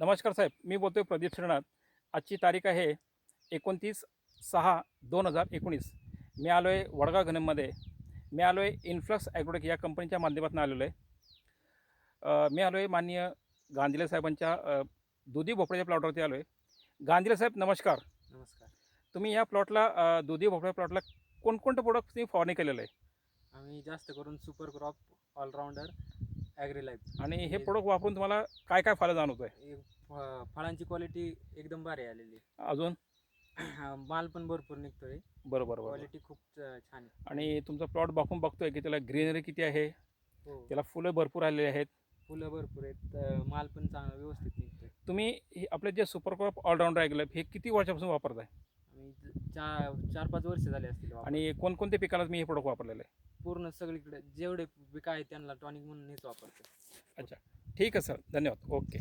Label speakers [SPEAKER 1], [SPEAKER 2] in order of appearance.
[SPEAKER 1] नमस्कार साहेब मी बोलतोय प्रदीप श्रीनाथ. आजची तारीख आहे एकोणतीस सहा दोन हजार एकोणीस. मी आलो आहे वडगाव घनममध्ये. मी आलो आहे इन्फ्लक्स ॲग्रोटेक या कंपनीच्या माध्यमातून आलेलो आहे. मी आलो आहे माननीय गांधीले साहेबांच्या दुधी भोपळ्याच्या प्लॉटवरती आलो आहे गांधीले साहेब नमस्कार.
[SPEAKER 2] नमस्कार.
[SPEAKER 1] तुम्ही या प्लॉटला दुधी भोपळ्या प्लॉटला कोणकोणते प्रोडक्ट तुम्ही फवारणी केलेलं आहे?
[SPEAKER 2] आम्ही जास्त करून super crop allrounder agri life
[SPEAKER 1] आणि हे प्रोडक्ट वापरून तुम्हाला काय काय फायदा जाणवतो आहे
[SPEAKER 2] फळांची क्वालिटी एकदम भारी आलेली
[SPEAKER 1] अजून?
[SPEAKER 2] आहे. माल पण भरपूर निघतोय.
[SPEAKER 1] बरोबर बरोबर.
[SPEAKER 2] क्वालिटी खूप छान आहे.
[SPEAKER 1] आणि तुमचा प्लॉट बघून बघतोय की त्याला ग्रीनरी किती आहे?
[SPEAKER 2] हो.
[SPEAKER 1] त्याला फुलं भरपूर आलेली आहेत.
[SPEAKER 2] फुलं भरपूर आहेत. अं, माल पण चांगला व्यवस्थित निघतोय.
[SPEAKER 1] तुम्ही हे आपले जे सुपर क्रॉप ऑलराऊंडर आहे हे किती वर्षापासून वापरताय?
[SPEAKER 2] आम्ही ज- चार चार पाच वर्ष झाले असतील वापरून.
[SPEAKER 1] आणि कोणकोणत्या पिकाला मी हे प्रोडक्ट वापरलेलं आहे?
[SPEAKER 2] पूर्ण सगळीकडे जेवढे पिकं आहेत त्यांना टॉनिक म्हणून हेच वापरतो
[SPEAKER 1] अच्छा. ठीक आहे सर धन्यवाद. ओके